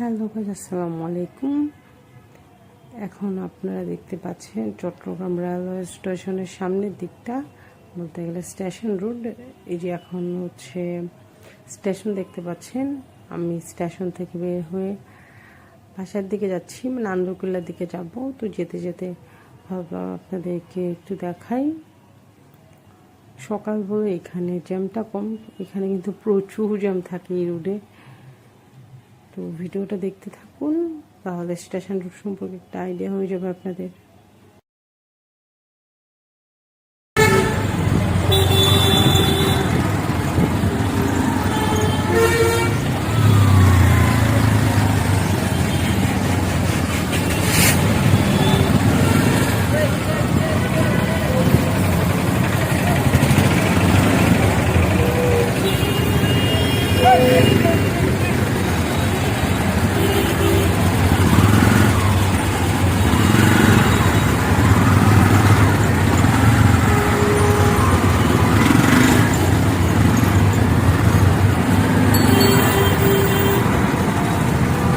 Hello ভাই, আসসালামু আলাইকুম। এখন আপনারা দেখতে পাচ্ছেন চট্টগ্রাম রেলওয়ে স্টেশনের সামনের দিকটা। বলতে গেলে স্টেশন রোড, এই যে এখন হচ্ছে স্টেশন দেখতে পাচ্ছেন। আমি স্টেশন থেকে বের হয়ে বাসার দিকে যাচ্ছি মানে আন্দরকুল্লার দিকে যাব। তো যেতে যেতে আপনাদেরকে একটু দেখাই। সকাল এখানে জ্যামটা কম, এখানে কিন্তু প্রচুর জ্যাম থাকে এই রোডে। তো ভিডিওটা দেখতে থাকুন তাহলে স্টেশন রুট সম্পর্কে একটা আইডিয়া হয়ে যাবে আপনাদের।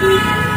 Thank you.